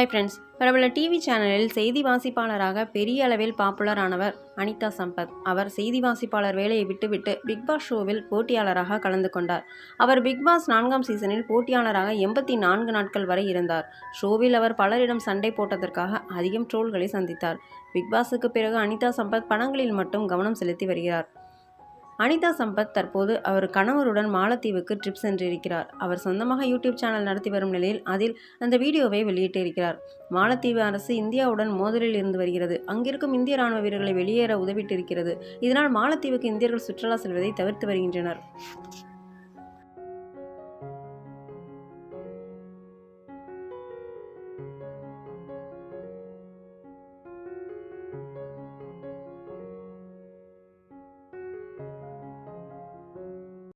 Hi friends பிரபல TV சேனலில் செய்தி வாசிப்பாளராக பெரிய அளவில் பாப்புலர் ஆனவர் அனிதா சம்பத். அவர் செய்தி வாசிப்பாளர் வேலையை விட்டுவிட்டு பிக் பாஸ் ஷோவில் போட்டியாளராக கலந்து கொண்டார். அவர் பிக் பாஸ் நான்காம் சீசனில் போட்டியாளராக எண்பத்தி நான்கு நாட்கள் வரை இருந்தார். ஷோவில் அவர் பலரிடம் சண்டை போட்டதற்காக அதிகம் ட்ரோல்களை சந்தித்தார். பிக்பாஸுக்கு பிறகு அனிதா சம்பத் படங்களில் மட்டும் கவனம் செலுத்தி வருகிறார். அனிதா சம்பத் தற்போது அவர் கணவருடன் மாலத்தீவுக்கு ட்ரிப் சென்றிருக்கிறார். அவர் சொந்தமாக யூடியூப் சேனல் நடத்தி வரும் நிலையில் அதில் அந்த வீடியோவை வெளியிட்டிருக்கிறார். மாலத்தீவு அரசு இந்தியாவுடன் மோதலில் இருந்து வருகிறது. அங்கிருக்கும் இந்திய ராணுவ வீரர்களை வெளியேற உதவிட்டிருக்கிறது. இதனால் மாலத்தீவுக்கு இந்தியர்கள் சுற்றுலா செல்வதை தவிர்த்து வருகின்றனர்.